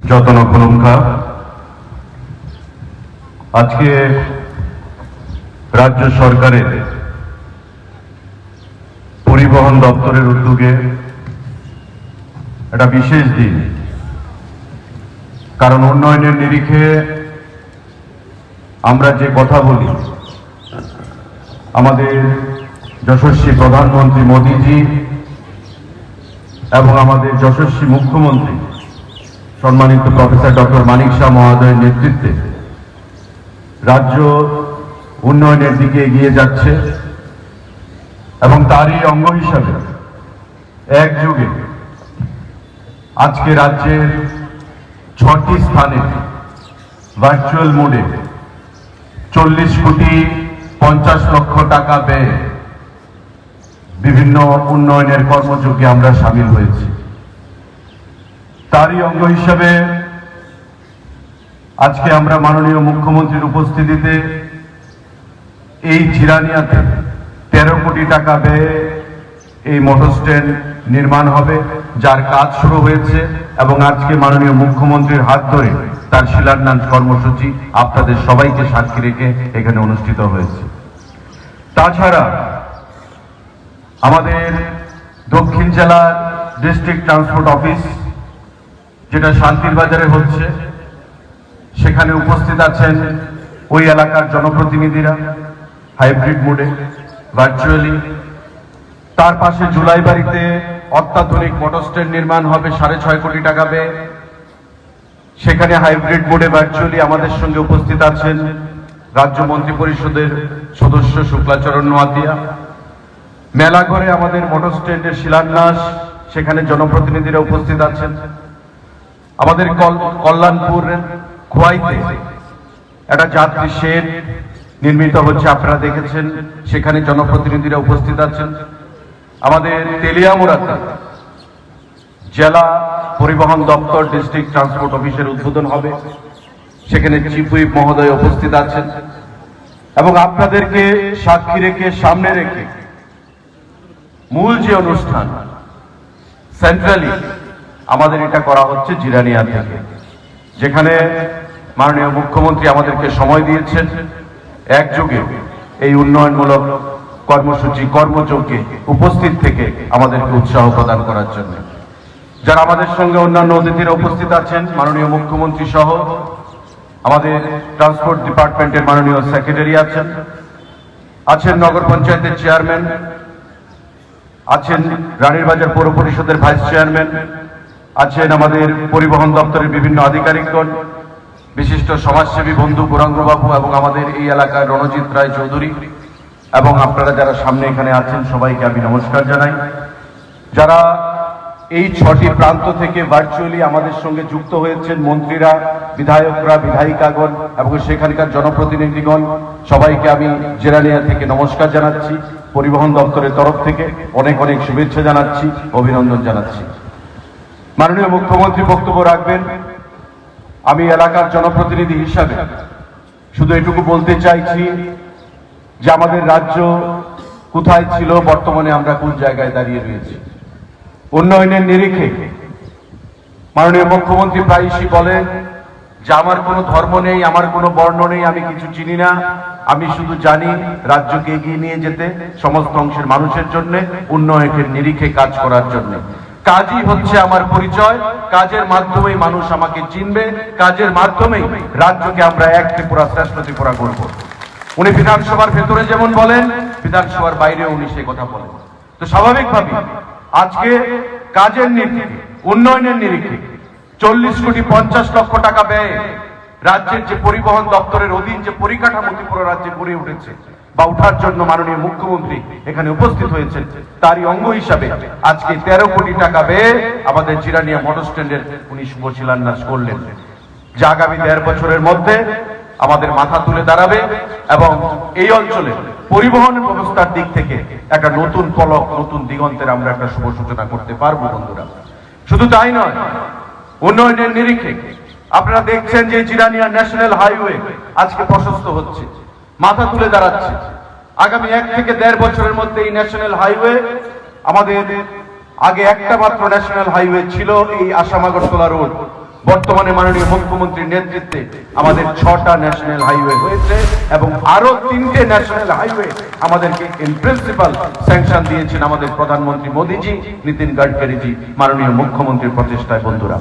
যতন কুলুঙ্কা আজকে রাজ্য সরকারের পরিবহন দপ্তরের উদ্যোগে একটা বিশেষ দিন। কারণ উন্নয়নের নিরিখে আমরা যে কথা বলি, আমাদের যশস্বী প্রধানমন্ত্রী মোদীজি এবং আমাদের যশস্বী মুখ্যমন্ত্রী সম্মানিত প্রফেসর ডক্টর মানিক শাহ মহোদয়ের নেতৃত্বে রাজ্য উন্নয়নের দিকে এগিয়ে যাচ্ছে এবং তারই অঙ্গ হিসাবে এক যুগে আজকে রাজ্যের ছটি স্থানে ভার্চুয়াল মোডে চল্লিশ কোটি পঞ্চাশ লক্ষ টাকা ব্যয়ে বিভিন্ন উন্নয়নের কর্মযোগে আমরা সামিল হয়েছি। তারই অঙ্গ হিসাবে আজকে আমরা মাননীয় মুখ্যমন্ত্রীর উপস্থিতিতে এই জিরানিয়াতে তেরো কোটি টাকা ব্যয়ে এই মোটর স্ট্যান্ড নির্মাণ হবে, যার কাজ শুরু হয়েছে এবং আজকে মাননীয় মুখ্যমন্ত্রীর হাত ধরে তার শিলান্যাস কর্মসূচি আপনাদের সবাইকে সাক্ষী রেখে এখানে অনুষ্ঠিত হয়েছে। তাছাড়া আমাদের দক্ষিণ জেলার ডিস্ট্রিক্ট ট্রান্সপোর্ট অফিস যেটা শান্তির বাজারে হচ্ছে, সেখানে উপস্থিত আছেন ওই এলাকার জনপ্রতিনিধিরা, হাইব্রিড মোডে, ভার্চুয়ালি। তার পাশে জুলাই বাড়িতে অত্যাধুনিক মোটর স্ট্যান্ড নির্মাণ হবে সাড়ে ছয় কোটি টাকা ব্যয়ে। সেখানে হাইব্রিড মোডে ভার্চুয়ালি আমাদের সঙ্গে উপস্থিত আছেন রাজ্য মন্ত্রী পরিষদের সদস্য শুক্লাচরণ নোয়াতিয়া। মেলাঘরে আমাদের মোটর স্ট্যান্ডের শিলান্যাস, সেখানে জনপ্রতিনিধিরা উপস্থিত আছেন। আমাদের কল- কল্যাণপুর খোয়াইতে একটা যাত্রী শেড নির্মিত হচ্ছে। আপনারা দেখেছেন, সেখানে জনপ্রতিনিধিরা উপস্থিত আছেন। আমাদের তেলিয়ামুড়াতে জেলা পরিবহন দপ্তর ডিস্ট্রিক্ট ট্রান্সপোর্ট অফিসের উদ্বোধন হবে। সেখানে হুইপ মহোদয় উপস্থিত আছেন। এবং আপনাদেরকে সাক্ষী রেখে, সামনে রেখে মূল যে অনুষ্ঠান, সেন্ট্রালি আমাদের এটা করা হচ্ছে জিরানিয়া থেকে। যেখানে মাননীয় মুখ্যমন্ত্রী আমাদেরকে সময় দিয়েছেন একযোগে এই উন্নয়নমূলক কর্মসূচি কর্মযোগে উপস্থিত থেকে আমাদেরকে উৎসাহ প্রদান করার জন্য। যারা আমাদের সঙ্গে অন্যান্য অতিথিরা উপস্থিত আছেন, মাননীয় মুখ্যমন্ত্রী সহ আমাদের ট্রান্সপোর্ট ডিপার্টমেন্টের মাননীয় সেক্রেটারি আছেন আছেন নগর পঞ্চায়েতের চেয়ারম্যান, আছেন রানীরবাজার পৌর পরিষদের ভাইস চেয়ারম্যান আছেন আমাদের পরিবহন দপ্তরের বিভিন্ন আধিকারিকগণ, বিশিষ্ট সমাজসেবী বন্ধু গৌরাঙ্গবাবু এবং আমাদের এই এলাকার রণজিৎ রায় চৌধুরী এবং আপনারা যারা সামনে এখানে আছেন, সবাইকে আমি নমস্কার জানাই। যারা এই ছটি প্রান্ত থেকে ভার্চুয়ালি আমাদের সঙ্গে যুক্ত হয়েছেন, মন্ত্রীরা, বিধায়করা, বিধায়িকাগণ এবং সেখানকার জনপ্রতিনিধিগণ, সবাইকে আমি জেরানিয়া থেকে নমস্কার জানাচ্ছি। পরিবহন দপ্তরের তরফ থেকে অনেক অনেক শুভেচ্ছা জানাচ্ছি, অভিনন্দন জানাচ্ছি। মাননীয় মুখ্যমন্ত্রী বক্তব্য রাখবেন। আমি এলাকার জনপ্রতিনিধি হিসাবে শুধু এটুকু বলতে চাইছি যে আমাদের রাজ্য কোথায় ছিল, বর্তমানে আমরা কোন জায়গায় দাঁড়িয়ে রয়েছি। উন্নয়নের নিরিখে মাননীয় মুখ্যমন্ত্রী প্রায়শই বলেন যে আমার কোনো ধর্ম নেই, আমার কোনো বর্ণ নেই, আমি কিছু চিনি না। আমি শুধু জানি রাজ্যকে এগিয়ে নিয়ে যেতে, সমস্ত অংশের মানুষের জন্য, উন্নয়নের নিরিখে কাজ করার জন্য। কাজই হচ্ছে আমার পরিচয়। কাজের মাধ্যমেই মানুষ আমাকে চিনবে। কাজের মাধ্যমেই রাজ্যকে আমরা এক ত্রিপুরা শ্রেষ্ঠ ত্রিপুরা করব উনি বিধানসভার ভেতরে যেমন বলেন, বিধানসভার বাইরেও উনি সে কথা বলেন। তো স্বাভাবিকভাবে আজকে কাজের নিরিখে উন্নয়নের নিরিখে চল্লিশ কোটি পঞ্চাশ লক্ষ টাকা ব্যয়ে রাজ্যের যে পরিবহন দপ্তরের অধীন যে পরিকাঠামো ত্রিপুরা রাজ্যে গড়ে উঠেছে বা উঠার জন্য মাননীয় মুখ্যমন্ত্রী এখানে উপস্থিত হয়েছেন। তারই অঙ্গ হিসাবে আজকে তেরো কোটি টাকা ব্যয়ে আমাদের জিরানিয়া মোটর স্ট্যান্ডের উনি শুভ শিলান্যাস করলেন। যে আগামী দেড় বছরের মধ্যে আমাদের মাথা তুলে দাঁড়াবে এবং এই অঞ্চলে পরিবহন ব্যবস্থার দিক থেকে একটা নতুন পলক, নতুন দিগন্তের আমরা একটা শুভ সূচনা করতে পারব বন্ধুরা। শুধু তাই নয়, উন্নয়নের নিরিখে আপনারা দেখছেন যে জিরানিয়া ন্যাশনাল হাইওয়ে আজকে প্রশস্ত হচ্ছে। মাথা তুলে দাঁড়াচ্ছে। আগামী এক থেকে দেড় বছরের মধ্যে এই ন্যাশনাল হাইওয়ে আমাদের আগে একটা মাত্র ন্যাশনাল হাইওয়ে ছিল এই আসাম আগরতলা রোড। বর্তমানে মাননীয় মুখ্যমন্ত্রীর নেতৃত্বে আমাদের ছটা ন্যাশনাল হাইওয়ে হয়েছে এবং আরও তিনটে ন্যাশনাল হাইওয়ে আমাদেরকে ইন প্রিন্সিপাল স্যাংশন দিয়েছেন আমাদের প্রধানমন্ত্রী মোদীজি, নীতিন গাডকারিজি, মাননীয় মুখ্যমন্ত্রীর প্রচেষ্টায় বন্ধুরা।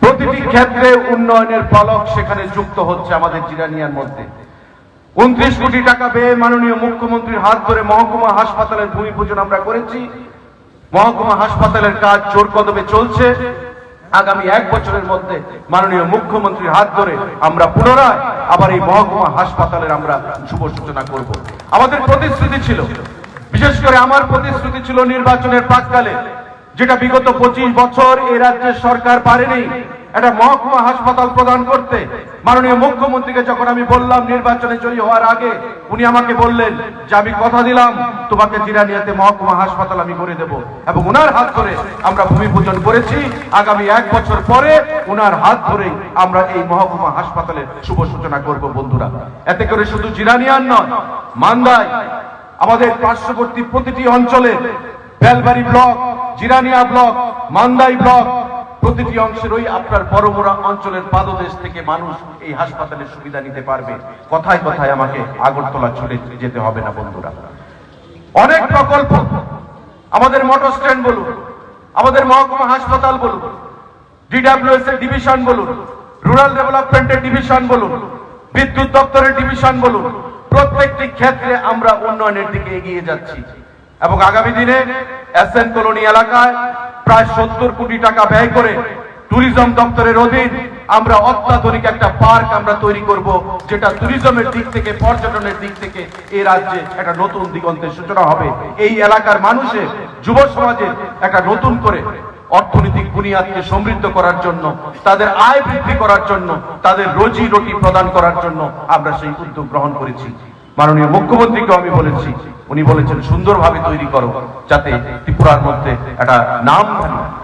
প্রতিটি ক্ষেত্রে উন্নয়নের ফলক সেখানে যুক্ত হচ্ছে আমাদের জিরানিয়ার মধ্যে। উনত্রিশ কোটি টাকা ব্যয়ে মাননীয় মুখ্যমন্ত্রীর হাত ধরে মহকুমা হাসপাতালের ভূমি পূজন আমরা করেছি। মহকুমা হাসপাতালের কাজ জোর কদমে চলছে। আগামী এক বছরের মধ্যে মাননীয় মুখ্যমন্ত্রীর হাত ধরে আমরা পুনরায় আবার এই মহকুমা হাসপাতালের আমরা শুভ সূচনা করব। আমাদের প্রতিশ্রুতি ছিল, বিশেষ করে আমার প্রতিশ্রুতি ছিল নির্বাচনের প্রাককালে, যেটা বিগত পঁচিশ বছর এ রাজ্যের সরকার পারেনি। একটা মহকুমা হাসপাতাল প্রদান করতে মাননীয় মুখ্যমন্ত্রীকে যখন আমি বললাম নির্বাচনে জয়ী হওয়ার আগে, উনি আমাকে বললেন যে আমি কথা দিলাম, তোমাকে জিরানিয়াতে মহকুমা হাসপাতাল আমি করে দেব। এবং ওনার হাত ধরে আমরা ভূমি পূজন করেছি। আগামী এক বছর পরে ওনার হাত ধরেই আমরা এই মহকুমা হাসপাতালের শুভ সূচনা করব, বন্ধুরা। এতে করে শুধু জিরানিয়ার নয়, মান্দায়, আমাদের পার্শ্ববর্তী প্রতিটি অঞ্চলে Belbari block, Jirania block, Mandai block প্রতিটি অংশের ওই আপনার বড়মোড়া অঞ্চলের পাদদেশ থেকে মানুষ এই হাসপাতালের সুবিধা নিতে পারবে। কথায় কথায় আমাকে আগরতলা ছুটে যেতে হবে না, বন্ধুরা। অনেক প্রকল্প আমাদের মোটর স্ট্যান্ড বলুন, আমাদের মহকুমা হাসপাতাল বলুন ডিডাব্লিউএস এর ডিভিশন বলুন, রুরাল ডেভেলপমেন্টের ডিভিশন বলুন, বিদ্যুৎ দপ্তরের ডিভিশন বলুন, প্রত্যেকটি ক্ষেত্রে আমরা উন্নয়নের দিকে এগিয়ে যাচ্ছি। এবং আগামী দিনে এসএন কলোনি এলাকায় প্রায় সত্তর কোটি টাকা ব্যয় করে ট্যুরিজম দপ্তরের অধীন আমরা অত্যাধুনিক একটা পার্ক আমরা তৈরি করব, যেটা ট্যুরিজমের দিক থেকে, পর্যটনের দিক থেকে এই রাজ্যে একটা নতুন দিগন্তের সূচনা হবে। এই এলাকার মানুষের যুব সমাজের একটা নতুন করে অর্থনৈতিক বুনিয়াদকে সমৃদ্ধ করার জন্য, তাদের আয় বৃদ্ধি করার জন্য, তাদের রোজি রুটি প্রদান করার জন্য আমরা সেই উদ্যোগ গ্রহণ করেছি। মাননীয় মুখ্যমন্ত্রীকে আমি বলেছি, উনি বলেছেন, সুন্দরভাবে তৈরি করো, যাতে ত্রিপুরার মধ্যে একটা নাম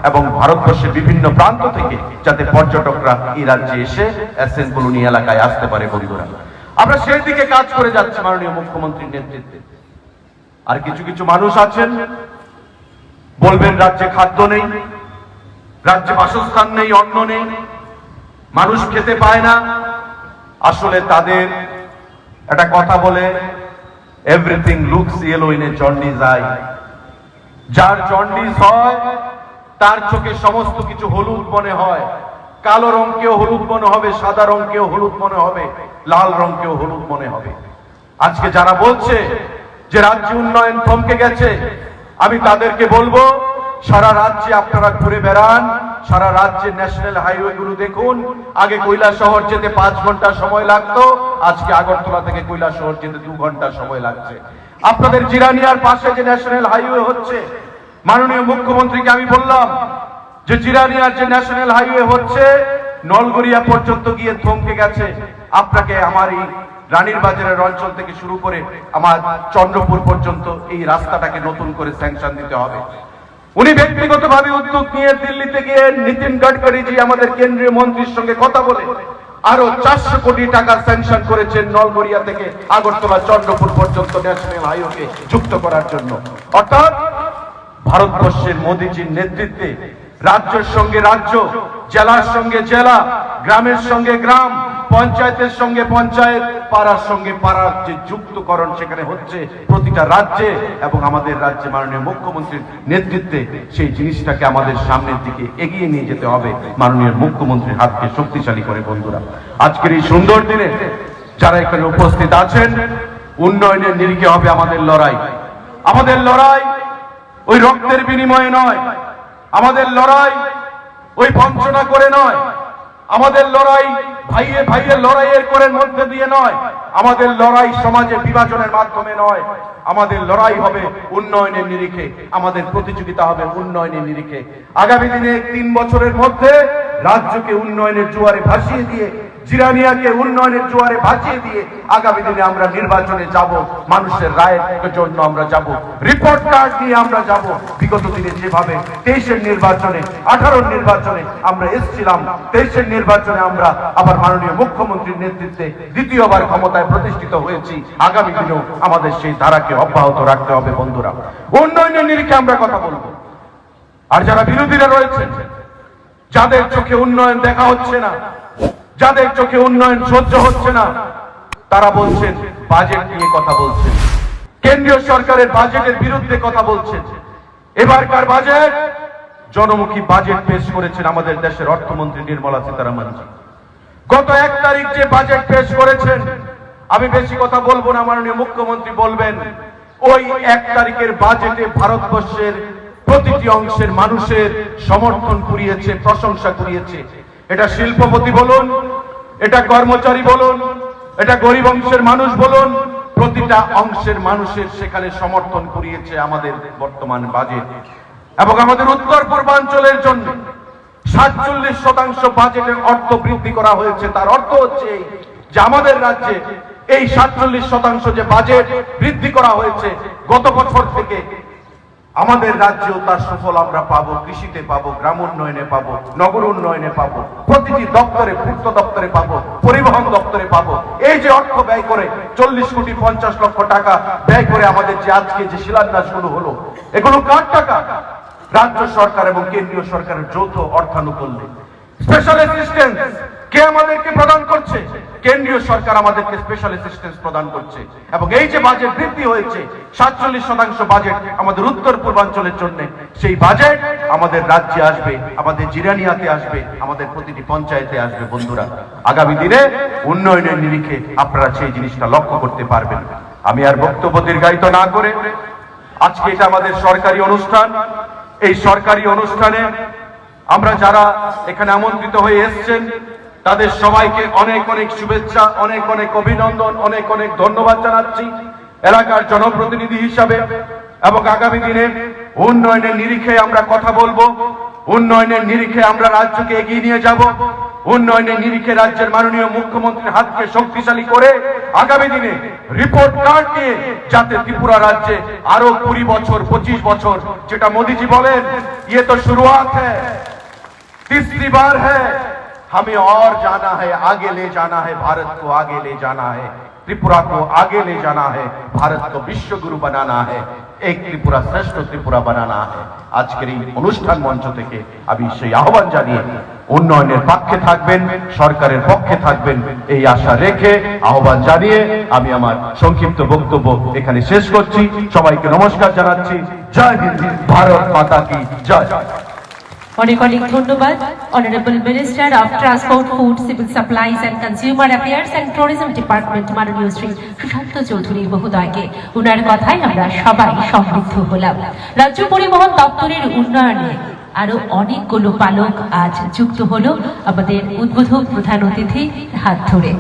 এবং ভারতবর্ষের বিভিন্ন প্রান্ত থেকে যাতে পর্যটকরা এই রাজ্যে এসে এসএন কলোনি এলাকায় আসতে পারে বন্ধুরা আমরা সেই দিকে কাজ করে যাচ্ছি, মাননীয় মুখ্যমন্ত্রীর নেতৃত্বে। আর কিছু কিছু মানুষ আছেন, বলবেন রাজ্যে খাদ্য নেই, রাজ্যে বাসস্থান নেই, অন্ন নেই, মানুষ খেতে পায় না। আসলে তাদের একটা কথা বলে everything looks yellow in a jaundice eye যার জন্ডিস হয়, তার চোখে সমস্ত কিছু হলুদ মনে হয়। কালো রঙকেও হলুদ মনে হবে, সাদা রঙকেও হলুদ মনে হবে, লাল রঙকেও হলুদ মনে হবে। আজকে যারা বলছে যে রাজ্য উন্নয়ন থমকে গেছে, আমি তাদেরকে বলব, সারা রাজ্যে আপনারা ঘুরে বেড়ান সারা রাজ্যে ন্যাশনাল হাইওয়ে গুলো দেখুন। আগে কৈলাস শহর যেতে পাঁচ ঘণ্টা সময় লাগতো, আজকে আগরতলা থেকে কৈলাস শহর যেতে দু ঘণ্টা সময় লাগছে। আপনাদের জিরানিয়ার পাশে যে ন্যাশনাল হাইওয়ে হচ্ছে, মাননীয় মুখ্যমন্ত্রীকে আমি বললাম যে জিরানিয়ার যে ন্যাশনাল হাইওয়ে হচ্ছে, নলগড়িয়া পর্যন্ত গিয়ে থমকে গেছে। আপনাকে আমার এই রানীর বাজারের অঞ্চল থেকে শুরু করে আমার চন্দ্রপুর পর্যন্ত এই রাস্তাটাকে নতুন করে স্যাংশন দিতে হবে। উনি ব্যক্তিগতভাবে উদ্যোগ নিয়ে দিল্লিতে গিয়ে নীতিন গাডকারিজি আমাদের কেন্দ্রীয় মন্ত্রীর সঙ্গে কথা বলে আরও চারশো কোটি টাকা স্যাংশন করেছেন নলগড়িয়া থেকে আগরতলা, চন্দ্রপুর পর্যন্ত ন্যাশনাল হাইওয়ে যুক্ত করার জন্য। অর্থাৎ ভারতবর্ষের মোদীজির নেতৃত্বে রাজ্যের সঙ্গে রাজ্য, জেলার সঙ্গে জেলা, গ্রামের সঙ্গে গ্রাম পঞ্চায়েতের সঙ্গে পঞ্চায়েত, পাড়ার সঙ্গে পাড়ার যে যুক্তকরণ সেখানে হচ্ছে প্রতিটা রাজ্যে এবং আমাদের রাজ্যে মাননীয় মুখ্যমন্ত্রীর নেতৃত্বে সেই জিনিসটাকে আমাদের সামনের দিকে এগিয়ে নিয়ে যেতে হবে মাননীয় মুখ্যমন্ত্রীর হাতকে শক্তিশালী করে, বন্ধুরা। আজকের এই সুন্দর দিনে যারা এখানে উপস্থিত আছেন, উন্নয়নের নিরিখে হবে আমাদের লড়াই। আমাদের লড়াই ওই রক্তের বিনিময়ে নয়। আমাদের লড়াই ওই বঞ্চনা করে নয়। আমাদের লড়াই ভাইয়ে ভাইয়ের লড়াইয়ের করে মধ্যে দিয়ে নয়। আমাদের লড়াই সমাজে বিভাজনের মাধ্যমে নয়। আমাদের লড়াই হবে উন্নয়নের নিরিখে। আমাদের প্রতিযোগিতা হবে উন্নয়নের নিরিখে। আগামী দিনে তিন বছরের মধ্যে রাজ্যকে উন্নয়নের জোয়ারে ভাসিয়ে দিয়ে জিরানিয়াকে উন্নয়নের জোয়ারে ভাসিয়ে দিয়ে আগামী দিনে আমরা নির্বাচনে যাব, মানুষের রায়ের জন্য আমরা যাব রিপোর্ট কার্ড নিয়ে আমরা যাব। বিগত দিনে যেভাবে তেইশের নির্বাচনে, আঠারোর নির্বাচনে আমরা এসেছিলাম, তেইশের নির্বাচনে আমরা আবার মাননীয় মুখ্যমন্ত্রীর নেতৃত্বে দ্বিতীয়বার ক্ষমতায় প্রতিষ্ঠিত হয়েছি। আগামী দিনেও আমাদের সেই ধারাকে অব্যাহত রাখতে হবে বন্ধুরা। উন্নয়নের নিরিখে আমরা কথা বলব। আর যারা বিরোধীরা রয়েছেন, যাদের চোখে উন্নয়ন দেখা হচ্ছে না যাদের চোখে উন্নয়ন সহ্য হচ্ছে না, তারা বলছেন বাজেট নিয়ে কথা বলছেন। কেন্দ্রীয় সরকারের বাজেটের বিরুদ্ধে কথা বলছেন। এবারকার বাজেট জনমুখী বাজেট পেশ করেছেন আমাদের দেশের অর্থমন্ত্রী নির্মলা সীতারামন। গত এক তারিখ যে বাজেট পেশ করেছেন, আমি বেশি কথা বলব না, মাননীয় মুখ্যমন্ত্রী বলবেন, ওই এক তারিখের বাজেটে ভারতবর্ষের প্রতিটি অংশের মানুষের সমর্থন কুড়িয়েছে, প্রশংসা কুড়িয়েছে। এটা শিল্পপতি বলুন, এটা কর্মচারী বলুন, এটা গরিব অংশের মানুষ বলুন, প্রতিটা অংশের মানুষের সেখানে সমর্থন কুড়িয়েছে আমাদের বর্তমান বাজেট। এবং আমাদের উত্তর পূর্বাঞ্চলের জন্য সাতচল্লিশ শতাংশ বাজেটের অর্থ বৃদ্ধি করা হয়েছে। তার অর্থ হচ্ছে যে আমাদের রাজ্যে এই সাতচল্লিশ শতাংশ যে বাজেট বৃদ্ধি করা হয়েছে, গত বছর থেকে আমাদের রাজ্যেও তার সুফল আমরা পাবো, কৃষিতে পাবো, গ্রাম উন্নয়নে পাবো, নগর উন্নয়নে পাবো, প্রতিটি দপ্তরে, পূর্ত দপ্তরে পাবো, পরিবহন দপ্তরে পাবো। এই যে অর্থ ব্যয় করে চল্লিশ কোটি পঞ্চাশ লক্ষ টাকা ব্যয় করে আমাদের যে আজকে যে শিলান্যাসগুলো হলো, এগুলো কার টাকা? রাজ্য সরকার এবং কেন্দ্রীয় সরকারের যৌথ অর্থানুকূল্যে। স্পেশাল অ্যাসিস্ট্যান্স কে আমাদেরকে প্রদান করছে? কেন্দ্রীয় সরকার আমাদেরকে স্পেশাল অ্যাসিস্ট্যান্স প্রদান করছে। এবং এই যে বাজেট বৃদ্ধি হয়েছে, সাতচল্লিশ শতাংশ বাজেট আমাদের উত্তর পূর্বাঞ্চলের জন্য, সেই বাজেট আমাদের রাজ্যে আসবে, আমাদের জিরানিয়াতে আসবে, আমাদের প্রতিটি পঞ্চায়েতে আসবে বন্ধুরা। আগামী দিনে উন্নয়নের নিরিখে আপনারা সেই জিনিসটা লক্ষ্য করতে পারবেন। আমি আর বক্তব্য দীর্ঘায়িত না করে আজকে এটা আমাদের সরকারি অনুষ্ঠান। এই সরকারি অনুষ্ঠানে আমরা যারা এখানে আমন্ত্রিত হয়ে এসেছেন তাদের সবাইকে অনেক অনেক শুভেচ্ছা, অনেক অনেক অভিনন্দন, অনেক অনেক ধন্যবাদ জানাচ্ছি এলাকার জনপ্রতিনিধি হিসাবে এবং আগামী দিনে উন্নয়নের নিরিখে আমরা কথা বলব, উন্নয়নের নিরিখে আমরা রাজ্যকে এগিয়ে নিয়ে যাব, উন্নয়নের নিরিখে রাজ্যের মাননীয় মুখ্যমন্ত্রীর হাতকে শক্তিশালী করে আগামী দিনে রিপোর্ট কার্ড নিয়ে যাতে ত্রিপুরা রাজ্যে আরও কুড়ি বছর, পঁচিশ বছর, যেটা মোদিজি বলেন ইয়ে তো শুরুয়াত হ্যাঁ তিসরি বার হ্যাঁ हमें और जाना है आगे ले जाना है भारत को आगे ले जाना है त्रिपुरा को आगे ले जाना है भारत को विश्व गुरु बनाना है एक ত্রিপুরা শ্রেষ্ঠ ত্রিপুরা বানানা है আজকের এই অনুষ্ঠান মঞ্চ থেকে আমি সেই আহ্বান জানিয়ে উন্নয়নের পক্ষে থাকবেন সরকারের পক্ষে থাকবেন এই আশা রেখে আহ্বান জানিয়ে আমি আমার সংক্ষিপ্ত বক্তব্য এখানে শেষ করছি সবাইকে নমস্কার জানাচ্ছি জয় হিন্দ ভারত মাতা কি জয় অনেক অনেক ধন্যবাদ honourable minister of transport food civil supplies and consumer affairs and tourism department মাননীয় শ্রী সুশান্ত চৌধুরী মহোদয়কে। ওনার কথায় আমরা সবাই সমৃদ্ধ হলাম। রাজ্য পরিবহন দপ্তরের উন্নয়নে আরও অনেকগুলো পালক আজ যুক্ত হলো। আমাদের উদ্বোধক প্রধান অতিথি হাত ধরে।